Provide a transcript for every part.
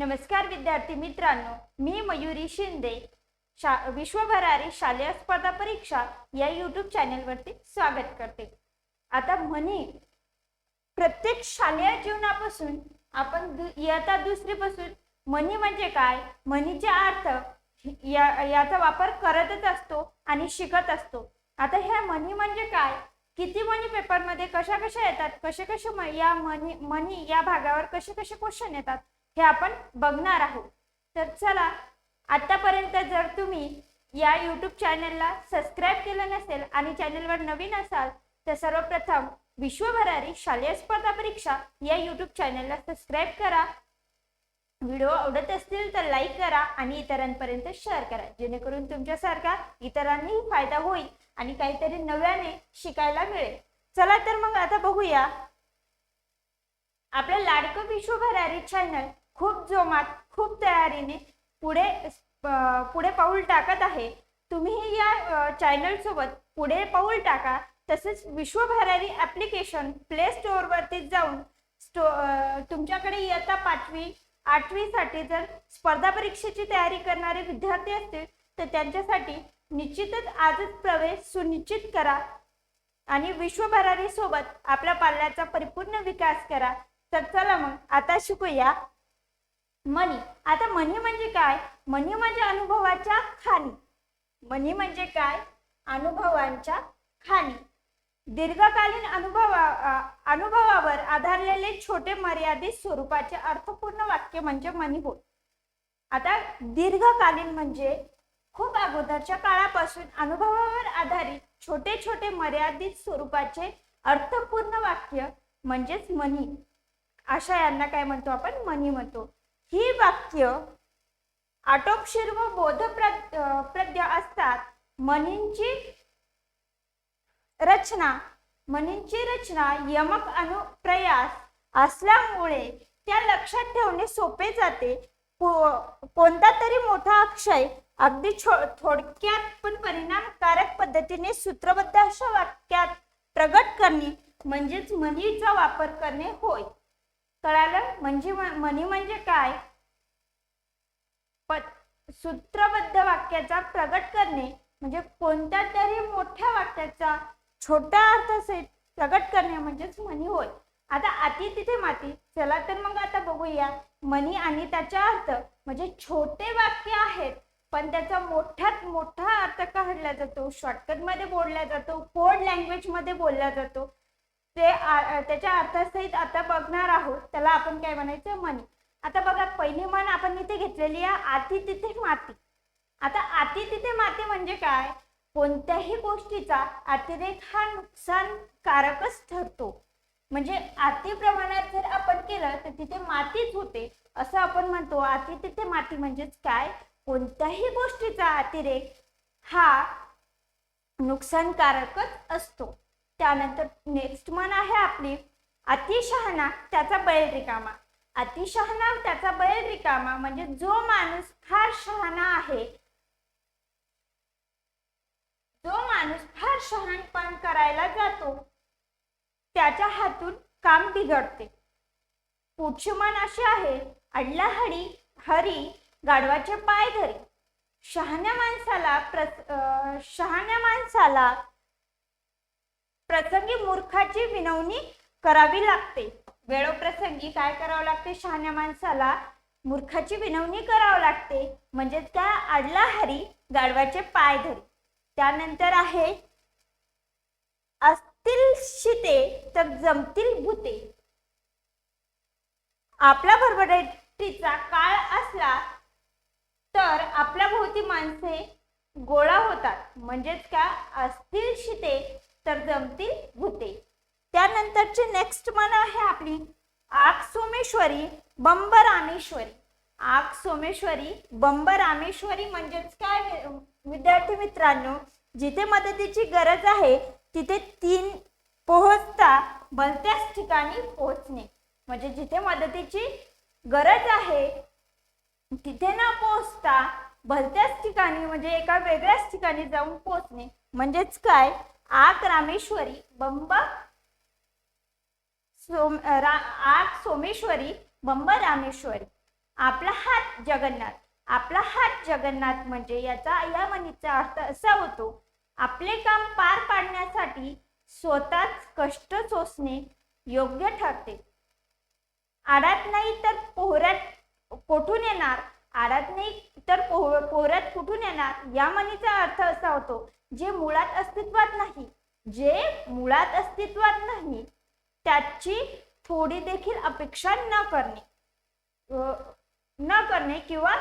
नमस्कार विद्यार्थी मित्रांनो मी मयुरी शिंदे शा विश्वभरारी शालेय स्पर्धा परीक्षा या यूट्यूब चॅनेलवरती स्वागत करते. आता म्हणी प्रत्येक शालेय जीवनापासून आपण दु- इयत्ता दुसरीपासून म्हणी म्हणजे काय? म्हणीचे अर्थ या याचा वापर करतच असतो आणि शिकत असतो. आता ह्या म्हणी म्हणजे काय? किती म्हणी पेपरमध्ये कशा कशा येतात? कसे कसे या म्हणी म्हणी या भागावर कसे कसे क्वेश्चन येतात? हे आपण बघणार आहोत. तर चला आतापर्यंत जर तुम्ही या यूट्यूब चॅनलला सबस्क्राईब केलं नसेल आणि चॅनलवर नवीन असाल तर सर्वप्रथम विश्वभरारी शालेय स्पर्धा परीक्षा या यूट्यूब चॅनलला सबस्क्राईब करा. व्हिडिओ आवडत असतील तर लाईक करा आणि इतरांपर्यंत शेअर करा. जेणेकरून तुमच्यासारखा इतरांनाही फायदा होईल आणि काहीतरी नव्याने शिकायला मिळेल. चला तर मग आता बघूया. आपलं लाडकं विश्वभरारी चॅनल खूप जोमात खूप तयारीने पुढे पुढे पाऊल टाकत आहे. तुम्ही या चॅनलसोबत पुढे पाऊल टाका. तसेच विश्वभरारी ऍप्लिकेशन प्ले स्टोअरवरती जाऊन स्टो तुमच्याकडे इयत्ता पाचवी आठवीसाठी जर स्पर्धा परीक्षेची तयारी करणारे विद्यार्थी असतील तर त्यांच्यासाठी निश्चितच आजच प्रवेश सुनिश्चित करा आणि विश्वभरारी सोबत आपल्या पाल्याचा परिपूर्ण विकास करा. तर चला मग आता शिकूया. मनी. आता मनी म्हणजे काय? मनी म्हणजे अनुभवाच्या खाणी. मनी म्हणजे काय? अनुभवांच्या खाणी. दीर्घकालीन अनुभवा अनुभवावर आधारलेले छोटे मर्यादित स्वरूपाचे अर्थपूर्ण वाक्य म्हणजे मनी होय. आता दीर्घकालीन म्हणजे खूप अगोदरच्या काळापासून अनुभवावर आधारित छोटे छोटे मर्यादित स्वरूपाचे अर्थपूर्ण वाक्य म्हणजेच मनी. अशा यांना काय म्हणतो आपण? मनी म्हणतो. ही वाक्य आटोपशीर व बोध अं, प्रद्य असतात. म्हणींची रचना म्हणींची रचना यमक अनुप्रयास असल्यामुळे त्या लक्षात ठेवणे सोपे जाते. कोणता तरी मोठा अक्षय अगदी छो- थोडक्यात पण परिणामकारक पद्धतीने सूत्रबद्ध अशा वाक्यात प्रगट करणे म्हणजेच म्हणीचा वापर करणे होय. कळालं? म्हणजे म्हणी म्हणजे काय? सूत्रबद्ध वाक्याचा प्रगट करणे म्हणजे कोणत्या तरी मोठ्या वाक्याचा छोटा अर्थ प्रगट करणे म्हणजेच म्हणी होय. आता अति तिथे माती. चला तर मग आता बघूया. म्हणी आणि त्याचा अर्थ म्हणजे छोटे वाक्य आहेत पण त्याचा मोठ्यात मोठा अर्थ काढला जातो. शॉर्टकटमध्ये बोलला जातो. कोड लँग्वेजमध्ये बोलला जातो. ते त्याच्या अर्थसहित आता बघणार आहोत. त्याला आपण काय म्हणायचं? मनी. आता बघा पहिली मन आपण इथे घेतलेली आहे आती तिथे माती. आता आती तिथे माती म्हणजे काय? कोणत्याही गोष्टीचा अतिरेक हा नुकसानकारकच ठरतो. म्हणजे अति प्रमाणात जर आपण केलं तर तिथे मातीच होते. असं आपण म्हणतो अति तिथे माती म्हणजेच काय? कोणत्याही गोष्टीचा अतिरेक हा नुकसानकारकच असतो. त्यानंतर नेक्स्ट म्हण आहे आपली अतिशहाणा त्याचा बैल रिकामा अतिशहाणा त्याचा बैल रिकामा म्हणजे जो माणूस फार शहाणा आहे जो माणूस फार शहाणपण करायला जातो त्याच्या हातून काम बिघडते. पुढची म्हण अशी आहे अडला हडी हरी गाढवाचे पाय धरी. शहाण्या माणसाला प्र शहाण्या माणसाला प्रसंगी मूर्खाची विनवणी करावी लागते. वेळोप्रसंगी काय करावं लागते? शहाण्या माणसाला मूर्खाची विनवणी करावं लागते. म्हणजेच काय? आडला हरी गाढवाचे पाय धरी. त्यानंतर आहे असतील शिते तर जमतील भूते. आपला भरभराटीचा काळ असला तर आपल्या भोवती माणसे गोळा होतात. म्हणजेच का असतील शिते तर जमतील भूते. त्यानंतरची नेक्स्ट म्हण आहे आपली आग सोमेश्वरी बंब रामेश्वरी आग सोमेश्वरी बंब रामेश्वरी म्हणजेच काय विद्यार्थी मित्रांनो जिथे मदतीची गरज आहे तिथे तीन पोहोचता भलत्याच ठिकाणी पोहोचणे. म्हणजे जिथे मदतीची गरज आहे तिथे न पोहोचता भलत्याच ठिकाणी म्हणजे एका वेगळ्याच ठिकाणी जाऊन पोहोचणे. म्हणजेच काय? आग रामेश्वरी बंब सोम रा आग सोमेश्वरी बंब रामेश्वरी. आपला हात जगन्नाथ. आपला हात जगन्नाथ म्हणजे याचा या म्हणीचा अर्थ असा होतो आपले काम पार पाडण्यासाठी स्वतःच कष्ट सोसणे योग्य ठरते. आडात नाही तर पोहऱ्यात कोठून येणार? आरात नाही तर पोह पोहऱ्यात कुठून येणार? या म्हणीचा अर्थ असा होतो जे मुळात अस्तित्वात नाही जे मुळात अस्तित्वात नाही त्याची थोडी देखील अपेक्षा न करणे. न करणे किंवा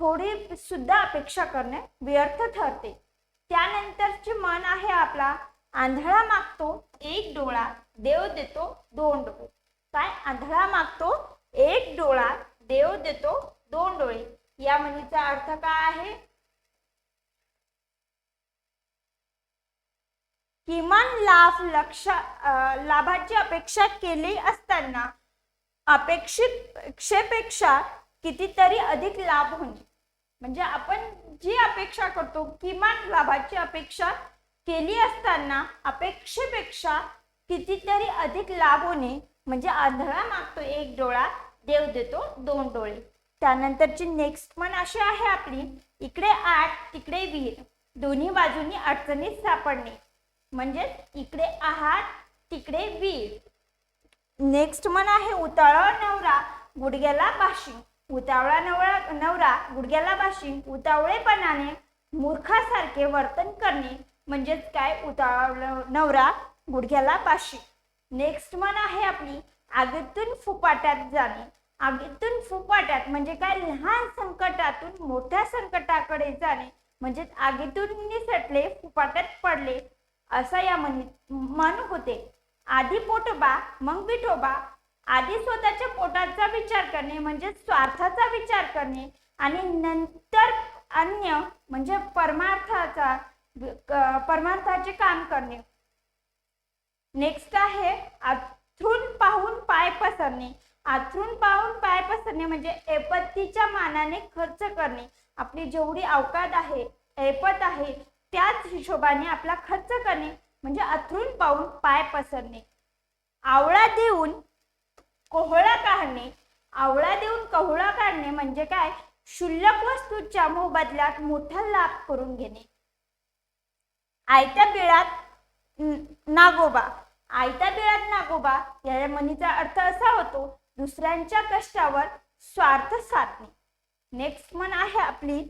थोडी सुद्धा अपेक्षा करणे व्यर्थ ठरते. त्यानंतरचे मन आहे आपला आंधळा मागतो एक डोळा देव देतो दोन डोळे. काय? आंधळा मागतो एक डोळा देव देतो दोन डोळे. या म्हणीचा अर्थ काय आहे? किमान लाभ लक्ष लाभाची अपेक्षा केली असताना अपेक्षित पेक्षा कितीतरी अधिक लाभ होणे. म्हणजे आपण जी अपेक्षा करतो किमान लाभाची अपेक्षा केली असताना अपेक्षेपेक्षा कितीतरी अधिक लाभ होणे म्हणजे आंधळा मागतो एक डोळा देव देतो दोन डोळे. त्यानंतरची नेक्स्ट पण अशी आहे आपली. इकडे आठ तिकडे वीर. दोन्ही बाजूनी अडचणीत सापडणे. म्हणजे इकडे आहात तिकडे वीर. नेक्स्ट म्हण आहे उतावळा नवरा. गुडघ्याला भाषिंग उतावळा नवरा नवरा गुडघ्याला भाषिंग उतावळेपणाने मूर्खासारखे वर्तन करणे. म्हणजेच काय? उतावळा नवरा गुडघ्याला पाशी नेक्स्ट म्हण आहे आपली. आगीतून फुपाट्यात जाणे. आगीतून फुपाट्यात म्हणजे काय लहान संकटातून मोठ्या संकटाकडे जाणे म्हणजेच आगीतून निसटले फुपाट्यात पडले असा या म्हणी मन होते. आधी पोटोबा मग विठोबा. आधी स्वतःच्या पोटाचा विचार करणे म्हणजे स्वार्थाचा विचार करणे आणि नंतर अन्य म्हणजे परमार्थाचा परमार्थाचे काम करणे. नेक्स्ट आहे आथरून पाहून पाय पसरणे. आथरून पाहून पाय पसरणे म्हणजे ऐपतीच्या मानाने खर्च करणे. आपली जेवढी अवकात आहे ऐपत आहे त्याच हिशोबाने आपला खर्च करणे म्हणजे अथरून पाहून पाय पसरणे. आवळा देऊन कोहळा काढणे. आवळा देऊन कोहळा काढणे म्हणजे काय? क्षुल्लक वस्तूच्या मोबदल्यात मोठा लाभ करून घेणे. आयत्या बिळात नागोबा. आयत्या बिळात नागोबा या म्हणीचा अर्थ असा होतो दुसऱ्यांच्या कष्टावर स्वार्थ साधणे. नेक्स्ट म्हण आहे आपली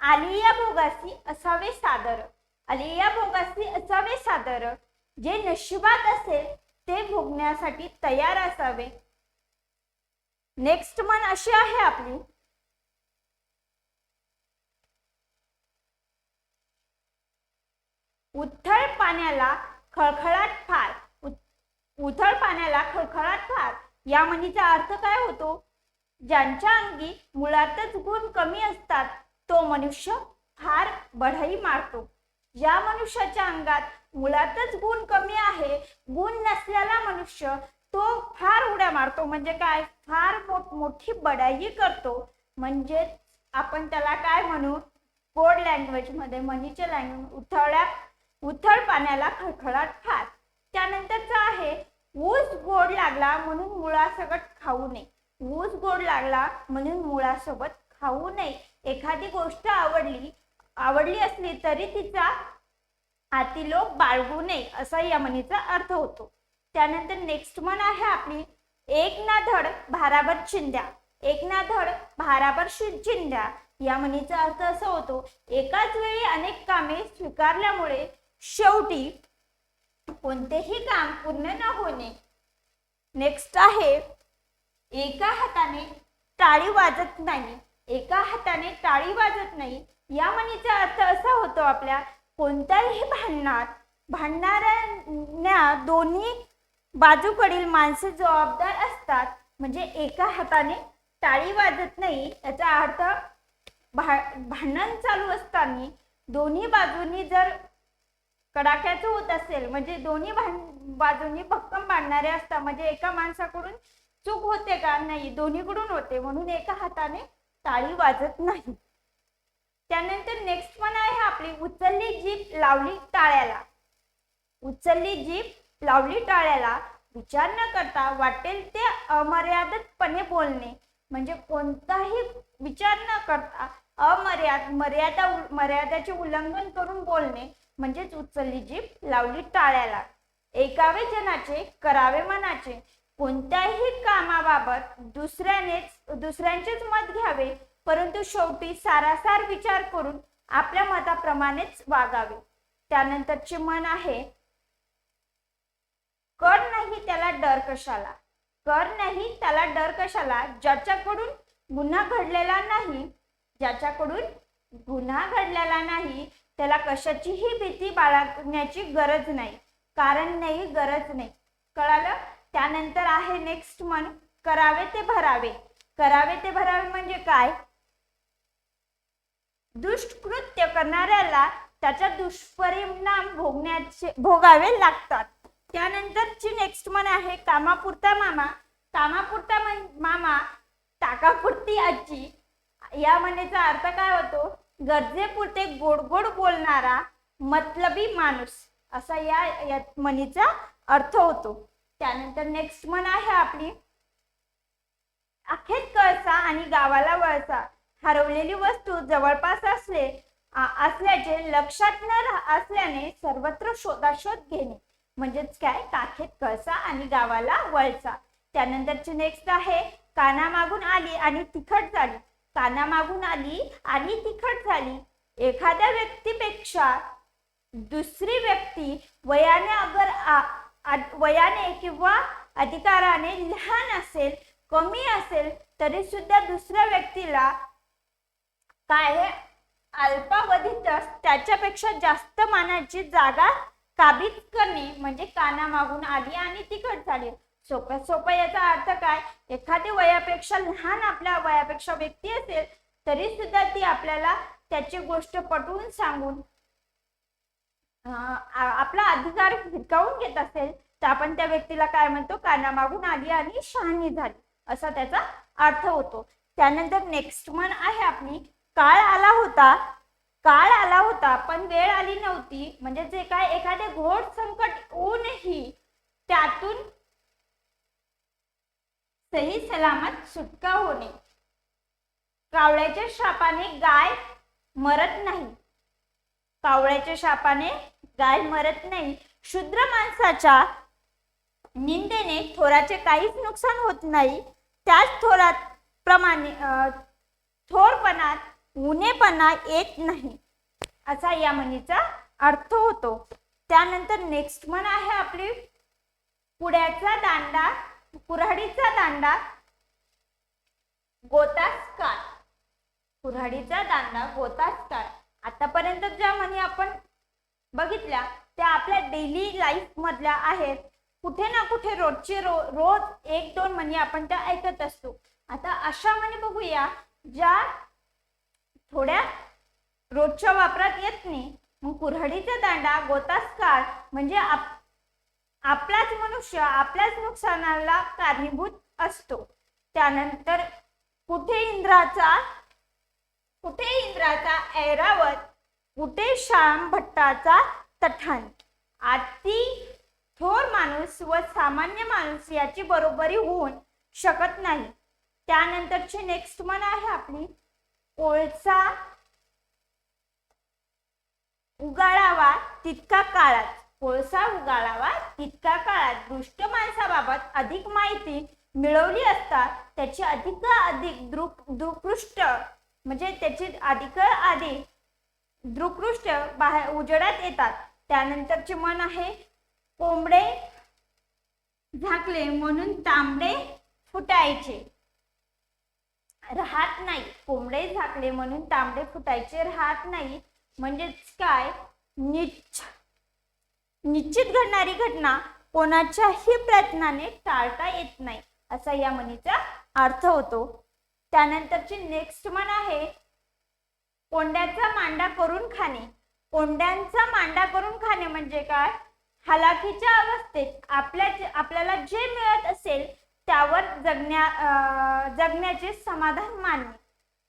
आलिया भोगासी असावे सादर. आलिया भोगासी असावे सादर. जे नशिबात असेल ते भोगण्यासाठी तयार असावे. नेक्स्ट म्हण अशी आहे आपली उथळ पाण्याला खळखळाट फार उथळ पाण्याला खळखळाट फार. या म्हणीचा अर्थ काय होतो? ज्यांच्या अंगी मुळातच गुण कमी असतात तो मनुष्य फार बढाई मारतो. ज्या मनुष्याच्या अंगात मुळातच गुण कमी आहे गुण नसलेला मनुष्य तो फार उड्या मारतो. म्हणजे काय? फार मोठ मोठी बढाई करतो. म्हणजे आपण त्याला काय म्हणू? कोड लँग्वेजमध्ये म्हणीचे लँग्वेज उथळ्या उथळ पाण्याला खळखळाट फार. त्यानंतर ऊस गोड लागला म्हणून मुळासकट खाऊ नये. ऊस गोड लागला म्हणून मुळासोबत खाऊ नये. एखादी गोष्ट आवडली आवडली असली तरी तिचा आतिलोक बाळगू नये असा या म्हणीचा अर्थ होतो. त्यानंतर नेक्स्ट म्हण आहे आपली एक ना धड भाराभर चिंध्या एक ना धड भाराभर चिंध्या या म्हणीचा अर्थ असा होतो एकाच वेळी अनेक कामे स्वीकारल्यामुळे शेवटी कोणतेही काम पूर्ण न होणे. नेक्स्ट आहे एका हाताने टाळी वाजत नाही. एका हाताने टाळी वाजत नाही. या म्हणीचा अर्थ असा होतो आपल्या कोणत्याही भांडणात भांडणाऱ्या दोन्ही बाजूकडील माणसे जबाबदार असतात. म्हणजे एका हाताने टाळी वाजत नाही याचा अर्थ भा भांडण चालू असताना दोन्ही बाजूंनी जर कडाक्याचं होत असेल म्हणजे दोन्ही बाजूंनी भक्कम बांधणारे असतात म्हणजे एका माणसाकडून चूक होते का? नाही दोन्हीकडून होते. म्हणून एका हाताने टाळी वाजत नाही. त्यानंतर नेक्स्ट पण आहे आपली उचलली जीप लावली टाळ्याला. उचलली जीप लावली टाळ्याला. विचार न करता वाटेल ते अमर्यादितपणे बोलणे. म्हणजे कोणताही विचार न करता अमर्याद मर्यादा मर्यादाचे उल्लंघन करून बोलणे. म्हणजेच उचलली जीभ लावली टाळ्याला. एकावे जनाचे करावे मनाचे. कोणत्याही कामाबाबत दुसऱ्यानेच दुसऱ्यांचेच मत घ्यावे परंतु शेवटी सारासार विचार करून आपल्या मताप्रमाणेच वागावे. त्यानंतरचे मन आहे कर नाही त्याला डर कशाला? कर नाही त्याला डर कशाला? ज्याच्याकडून गुन्हा घडलेला नाही ज्याच्याकडून गुन्हा घडलेला नाही त्याला कशाचीही भीती बाळगण्याची गरज नाही कारण नाही गरज नाही. कळालं? त्यानंतर आहे नेक्स्ट मन करावे ते भरावे. करावे ते भरावे म्हणजे काय? दुष्कृत्य करणाऱ्याला त्याचा दुष्परिणाम भोगण्याचे भोगावे लागतात. त्यानंतरची नेक्स्ट मन आहे कामापुरता मामा. कामापुरता मन मामा ताकापुरती आजी. या म्हणेचा अर्थ काय होतो? गरजेपुरते गोड गोड बोलणारा मतलबी माणूस असा या या म्हणीचा अर्थ होतो. त्यानंतर नेक्स्ट मन आहे आपली. अखेर कळसा आणि गावाला वळसा. हरवलेली वस्तू जवळपास असले असल्याचे लक्षात न असल्याने सर्वत्र शोधाशोध घेणे. म्हणजेच काय? काखेत कळसा आणि गावाला वळसा. त्यानंतरची नेक्स्ट आहे कानामागून आली आणि तिखट झाली. कानामागून आली आणि तिखट झाली. एखाद्या व्यक्तीपेक्षा दुसरी व्यक्ती वयाने अगर आ- आ- वयाने किंवा अधिकाराने लहान असेल कमी असेल तरी सुद्धा दुसऱ्या व्यक्तीला काय अल्पावधीतच त्याच्यापेक्षा जास्त मानाची जागा काबीज करणे म्हणजे कानामागून आली आणि तिखट झाली. सोप्या सोपा याचा अर्थ काय? एखादी वयापेक्षा लहान आपल्या वयापेक्षा व्यक्ती असेल तरी सुद्धा ती आपल्याला त्याची गोष्ट पटवून सांगून आपला अधिकार हिरकावून घेत असेल तर आपण त्या व्यक्तीला काय म्हणतो? कानामागून आली आणि शहाणी झाली असा त्याचा अर्थ होतो. त्यानंतर नेक्स्ट मन आहे आपली काळ आला होता काळ आला होता पण वेळ आली नव्हती म्हणजे जे काय एखादे घोड संकट होऊनही त्यातून सही सलामत सुटका होणे. कावळ्याच्या शापाने गाय मरत नाही. कावळ्याच्या शापाने गाय मरत नाही. शूद्र माणसाच्या निंदेने थोराचे काहीच नुकसान होत नाही. त्याच थोरात प्रमाणे अं, थोरपणात उनेपणा येत नाही. असा या म्हणीचा अर्थ होतो. त्यानंतर नेक्स्ट म्हण आहे आपली. पुड्याचा दांडा कुऱ्हाडीचा दांडा गोतास काळ. कुऱ्हाडीचा दांडा गोतास काळ. आतापर्यंत ज्या म्हणी आपण बघितल्या त्या आपल्या डेली लाईफ मधल्या आहेत. कुठे ना कुठे रोजचे रो रोज एक दोन म्हणी आपण त्या ऐकत असतो. आता अशा म्हणी बघूया ज्या थोड्या रोजच्या वापरात येत नाही. मग कुऱ्हाडीचा दांडा गोतास काळ म्हणजे आप आपलाच मनुष्य आपल्याच नुकसानाला कारणीभूत असतो. त्यानंतर कुठे इंद्राचा कुठे इंद्राचा ऐरावत कुठे श्याम भट्टाचा तठान अति थोर माणूस व सामान्य माणूस याची बरोबरी होऊन शकत नाही. त्यानंतरची नेक्स्ट मन आहे आपली. कोळसा उगाळावा तितका काळात. कोळसा उगाळावा तितका काळात दुष्ट माणसाबाबत अधिक माहिती मिळवली असता त्याची अधिक अधिक दृक दृकृष्ट म्हणजे त्याची अधिक अधिक दृकृष्ट बाहेर उजेडात येतात. त्यानंतरचे मन आहे कोंबडे झाकले म्हणून तांबडे फुटायचे. राहत नाही. कोंबडे झाकले म्हणून तांबडे फुटायचे राहत नाही. म्हणजेच काय? निश्च निश्चित घडणारी घटना कोणाच्याही प्रयत्नाने टाळता येत नाही असा या म्हणीचा अर्थ होतो. त्यानंतरची नेक्स्ट म्हण आहे कोंड्याचा मांडा करून खाणे. कोंड्यांचा मांडा करून खाणे म्हणजे काय? हलाखीच्या अवस्थेत आपल्या आपल्याला जे मिळत असेल त्यावर जगण्या अं, जगण्याचे समाधान मानणे.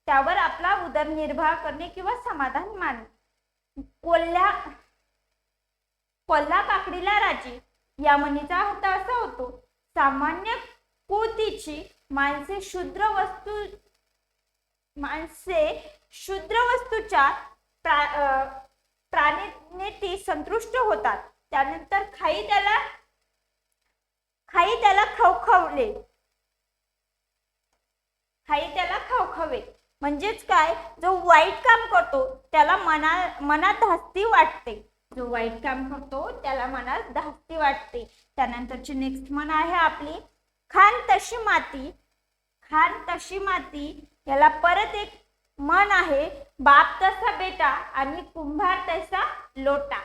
त्यावर आपला उदरनिर्वाह करणे किंवा समाधान मानणे. कोल्ह्या पल्ला काकडीला राजी. या म्हणीचा अर्थ असा होतो. सामान्य कुतीची माणसे शूद्र वस्तू माणसे शूद्र वस्तूच्या प्रा अं, संतुष्ट होतात. त्यानंतर खाई त्याला खाई त्याला खवखवले. खाई त्याला खवखवे. म्हणजेच काय? जो वाईट काम करतो त्याला मना मनात हस्ती वाटते. जो वाईट काम करतो त्याला मनात धास्ती वाटते. त्यानंतरची नेक्स्ट म्हण आहे आपली खान तशी माती खान तशी माती याला परत एक मन आहे बाप तसा बेटा आणि कुंभार तसा लोटा.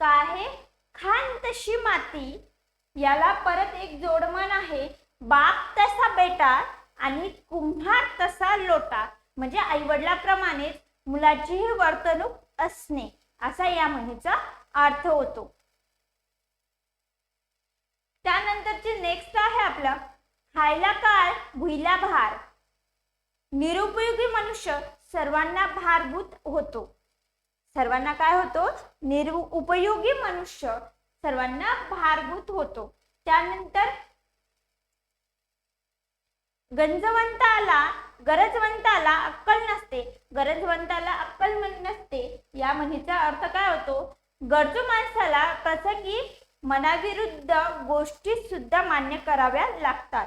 का आहे? खान तशी माती याला परत एक जोडमन आहे बाप तसा बेटा आणि कुंभार तसा लोटा. म्हणजे आईवडिलाप्रमाणेच मुलाचीही वर्तणूक असणे. असा या म्हणीचा अर्थ होतो. त्यानंतरचे नेक्स्ट आहे आपलं. खायला काळ भुईला भार. निरुपयोगी मनुष्य सर्वांना भारभूत होतो. सर्वांना काय होतो? निरुपयोगी मनुष्य सर्वांना भारभूत होतो. त्यानंतर गंजवंताला गरजवंताला अक्कल नसते. गरजवंताला अक्कल नसते. या म्हणीचा अर्थ काय होतो? गरजू माणसाला कसं की मनाविरुद्ध गोष्टी सुद्धा मान्य कराव्या लागतात.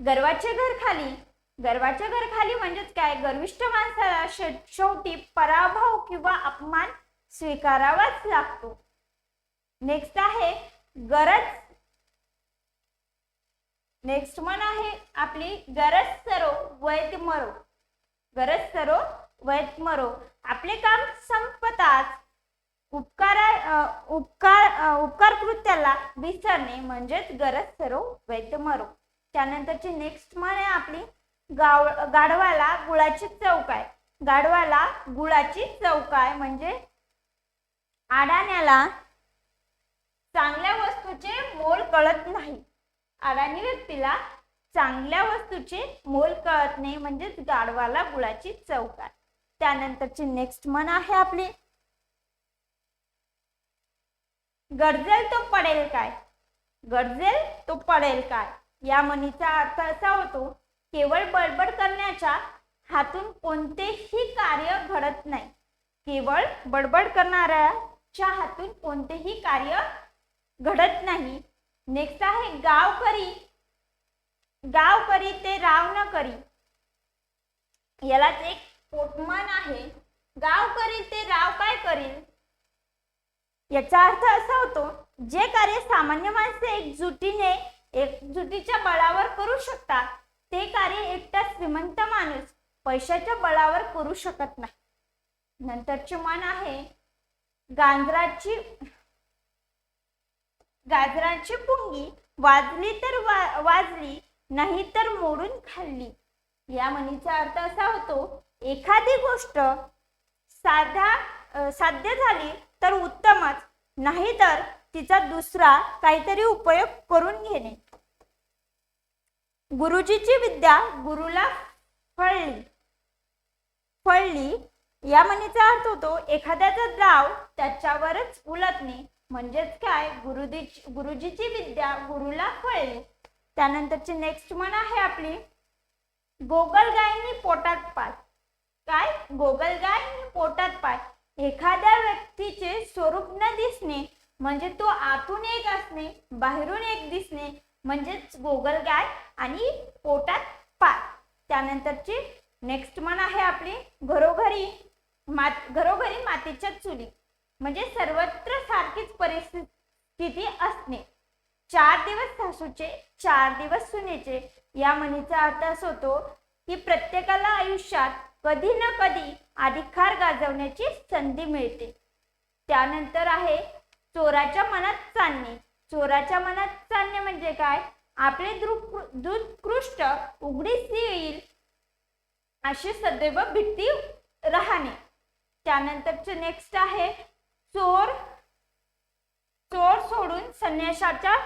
गर्वाचे घर खाली. गर्वाच्या घर खाली म्हणजेच काय? गर्विष्ठ माणसाला शेवटी पराभव किंवा अपमान स्वीकारावाच लागतो. नेक्स्ट आहे गरज नेक्स्ट म्हण आहे आपली गरज सरो वैद मरो. गरज सरो वैद मरो. आपले काम संपताच उपकार उपकार उपकार कृत्याला विसरणे म्हणजेच गरज सरो वैद्य मरो. त्यानंतरची नेक्स्ट म्हण आहे आपली गाव गाढवाला गुळाची चौकाय गाढवाला गुळाची चौकाय म्हणजे आडाण्याला चांगल्या वस्तूचे मोल कळत नाही. अडाणी व्यक्तीला चांगल्या वस्तूचे मोल कळत नाही म्हणजेच गाढवाला गुळाची चौकार त्यानंतरची नेक्स्ट म्हण आहे आपली. गरजेल तो पडेल काय? गरजेल तो पडेल काय? या म्हणीचा अर्थ असा होतो केवळ बडबड करण्याच्या हातून कोणतेही कार्य घडत नाही. केवळ बडबड करणाऱ्याच्या हातून कोणतेही कार्य घडत नाही. नेक्स्ट आहे गावकरी. गावकरी ते राव न करी यालाच एक पोटमान आहे. गावकरी ते राव काय करील याचा अर्थ असा होतो जे कार्य सामान्य माणसे एकजुटीने एकजुटीच्या बळावर करू शकतात ते कार्य एकटा श्रीमंत माणूस पैशाच्या बळावर करू शकत नाही. नंतरचे मन आहे गांजराची गाजराची पुंगी वाजली तर वा वाजली नाही तर मोडून खाल्ली. या म्हणीचा अर्थ असा होतो एखादी गोष्ट साधा साध्य झाली तर उत्तमच नाही तर तिचा दुसरा काहीतरी उपयोग करून घेणे. गुरुजीची विद्या गुरुला फळली. फळली या म्हणीचा अर्थ होतो एखाद्याचा द्राव त्याच्यावरच उलटणे. म्हणजेच काय? गुरुदी गुरुजीची विद्या गुरुला फळली त्यानंतरची नेक्स्ट म्हण आहे आपली गोगलगायनी पोटात पाय. काय? गोगलगाय पोटात पाय. एखाद्या व्यक्तीचे स्वरूप न दिसणे म्हणजे तो आतून एक असणे बाहेरून एक दिसणे म्हणजेच गोगलगाय आणि पोटात पाय. त्यानंतरची नेक्स्ट म्हण आहे आपली घरोघरी मात घरोघरी मातीच्या चुली. म्हणजे सर्वत्र सारखीच परिस्थिती असणे. चार दिवस सासूचे चार दिवस सुनेचे या म्हणीचा अर्थ असा होतो की प्रत्येकाला आयुष्यात कधी ना कधी अधिकार गाजवण्याची संधी मिळते. त्यानंतर आहे चोराच्या मनात चालणे. चोराच्या मनात चालणे म्हणजे काय? आपले दुत्कृष्ट उघडीस येईल अशी सदैव भीती राहणे. त्यानंतरचे नेक्स्ट आहे चोर चोर सोडून संन्याशाच्या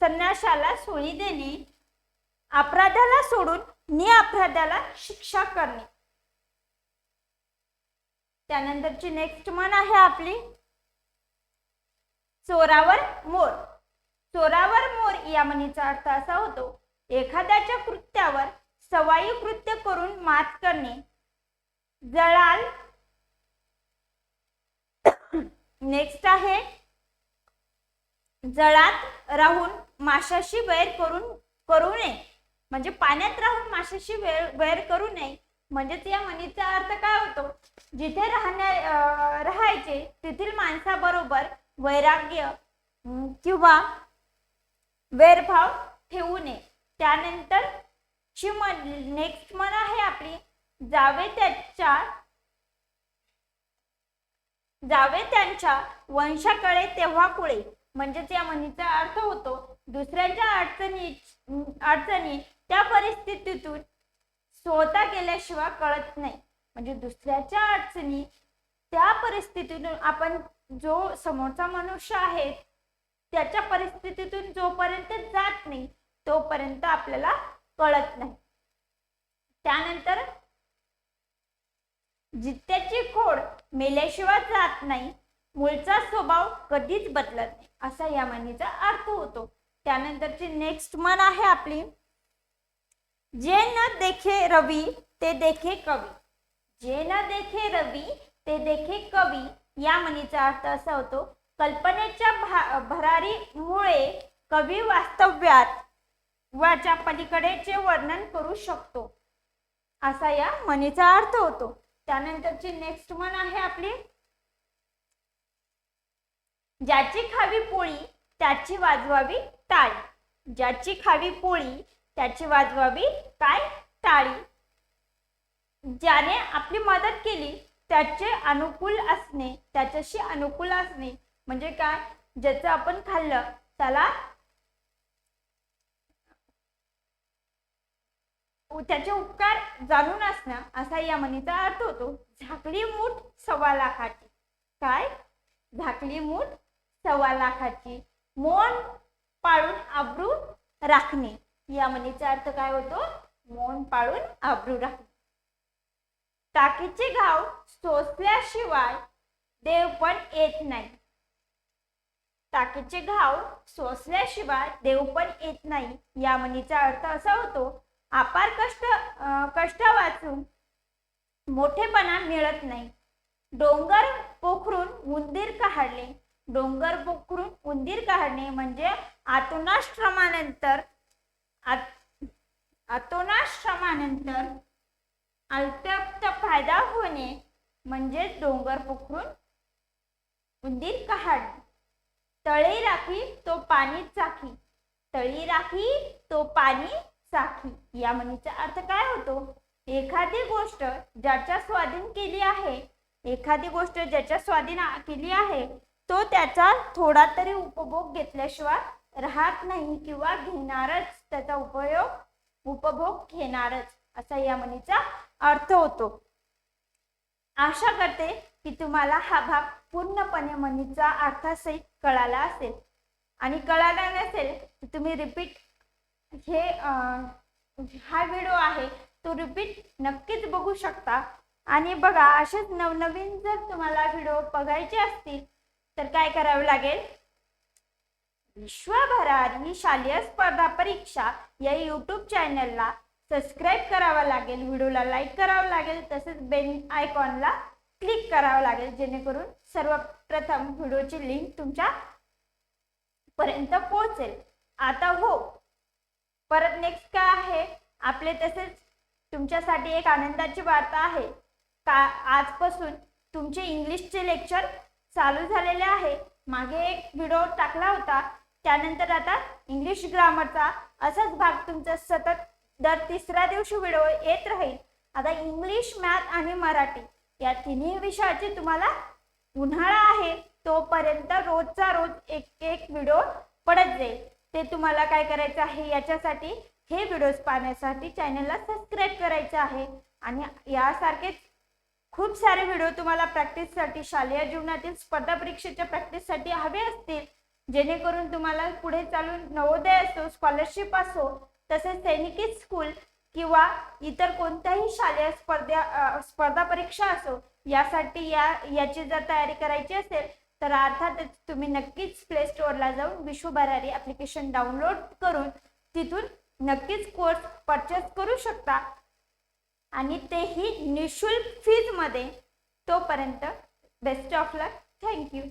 संन्याशाला सोयी देणे अपराधाला सोडून निअपराधाला शिक्षा करणे. त्यानंतरची नेक्स्ट म्हण आहे आपली चोरावर मोर. चोरावर मोर या म्हणीचा अर्थ असा होतो एखाद्याच्या कृत्यावर सवाई कृत्य करून मात करणे. जळाल नेक्स्ट आहे जळात राहून माशाशी वैर करून करू नये. म्हणजे पाण्यात राहून माशाशी वैर वैर करू नये. म्हणजेच या म्हणीचा अर्थ काय होतो? जिथे राहण्या राहायचे तेथील माणसाबरोबर वैराग्य किंवा वैरभाव ठेवू नये. त्यानंतर ची नेक्स्ट म्हण आहे आपली जावे त्याच्या जावे त्यांच्या वंशाकडे तेव्हा पुढे. म्हणजेच या म्हणीचा अर्थ होतो दुसऱ्यांच्या अडचणी अडचणी त्या परिस्थितीतून स्वतः केल्याशिवाय कळत नाही. म्हणजे दुसऱ्याच्या अडचणी त्या परिस्थितीतून आपण जो समोरचा मनुष्य आहे त्याच्या परिस्थितीतून जोपर्यंत जात नाही तोपर्यंत आपल्याला कळत नाही. त्यानंतर जित्याची खोड मेल्याशिवाय जात नाही मूळचा स्वभाव कधीच बदलत नाही असा या म्हणीचा अर्थ होतो. त्यानंतरची नेक्स्ट म्हण आहे आपली जे न देखे रवी ते देखे कवी. जे न देखे रवी ते देखे कवी या म्हणीचा अर्थ असा होतो कल्पनेच्या भा भरारीमुळे कवी वास्तव्यात वाच्या पलीकडेचे वर्णन करू शकतो. असा या म्हणीचा अर्थ होतो. त्यानंतरची नेक्स्ट म्हण आहे आपली. ज्याची खावी पोळी त्याची वाजवावी टाळी. ज्याची खावी पोळी त्याची वाजवावी काय? टाळी. ज्याने आपली मदत केली त्याचे अनुकूल असणे त्याच्याशी अनुकूल असणे म्हणजे काय? ज्याचं आपण खाल्लं त्याला त्याचे उपकार जाणून असणं असा या म्हणीचा अर्थ होतो झाकली मूठ सव्वा लाखाची. काय? झाकली मूठ सव्वा लाखाची. मौन पाळून आबरू राखणे. या म्हणीचा अर्थ काय होतो? मौन पाळून आबरू राखणे. टाकीचे घाव सोसल्याशिवाय देव पण येत नाही. टाकीचे घाव सोसल्याशिवाय देव पण येत नाही. या म्हणीचा अर्थ असा होतो अपार कष्ट कष्ट वाचून मोठेपणा मिळत नाही. डोंगर पोखरून उंदीर काढले. डोंगर पोखरून उंदीर काढणे म्हणजे आतुनाश्रमानंतर आत- आतोनाश्रमानंतर अल्पप्त फायदा होणे म्हणजे डोंगर पोखरून उंदीर काढणे. तळी राखी तो पाणी चाखी तळी राखी तो पाणी साखी. या म्हणीचा अर्थ काय होतो? एखादी गोष्ट ज्याच्या स्वाधीन केली आहे एखादी गोष्ट ज्याच्या स्वाधीन केली आहे तो त्याचा थोडा तरी उपभोग घेतल्याशिवाय राहत नाही किंवा घेणारच त्याचा उपयोग उपभोग घेणारच असा या म्हणीचा अर्थ होतो. आशा करते की तुम्हाला हा भाग पूर्णपणे म्हणीचा अर्थासहित कळाला असेल. आणि कळाला नसेल तर तुम्ही रिपीट हे हा व्हिडिओ आहे. तो रिपीट नक्कीच बघू शकता. आणि बघा असेच नवनवीन जर तुम्हाला व्हिडिओ बघायचे असतील तर काय करावे लागेल? विश्वभरात ही शालेय स्पर्धा परीक्षा या यूट्यूब चॅनलला सबस्क्राईब करावा लागेल. व्हिडिओला लाईक करावं लागेल. तसेच बेल आयकॉनला क्लिक करावं लागेल. जेणेकरून सर्वप्रथम व्हिडिओची लिंक तुमच्या पर्यंत पोहोचेल. आता हो परत नेक्स्ट काय आहे? आपले तसेच तुमच्यासाठी एक आनंदाची वार्ता आहे. का आजपासून तुमचे इंग्लिशचे लेक्चर चालू झालेले आहे. मागे एक व्हिडिओ टाकला होता. त्यानंतर आता इंग्लिश ग्रामरचा असाच भाग तुमचा सतत दर तिसऱ्या दिवशी व्हिडिओ येत राहील. आता इंग्लिश मॅथ आणि मराठी या तिन्ही विषयाचे तुम्हाला उन्हाळा आहे. तोपर्यंत रोजचा रोज एक एक व्हिडिओ पडत जाईल. ते तुम्हाला काय करायचं आहे याच्यासाठी हे व्हिडिओज पाहण्यासाठी चॅनलला सबस्क्राईब करायचं आहे. आणि यासारखेच खूप सारे व्हिडिओ तुम्हाला प्रॅक्टिससाठी शालेय जीवनातील स्पर्धा परीक्षेच्या प्रॅक्टिससाठी हवे असतील. जेणेकरून तुम्हाला पुढे चालून नवोदय असो स्कॉलरशिप असो तसेच सैनिकी स्कूल किंवा इतर कोणत्याही शालेय स्पर्धा स्पर्धा परीक्षा असो यासाठी या याची जर तयारी करायची असेल तर अर्थातच तुम्ही नक्कीच प्ले स्टोअरला जाऊन विश्व भरारी ॲप्लिकेशन डाउनलोड करून तिथून नक्कीच कोर्स परचेस करू शकता. आणि तेही निशुल्क फीजमध्ये तोपर्यंत बेस्ट ऑफ लक थँक्यू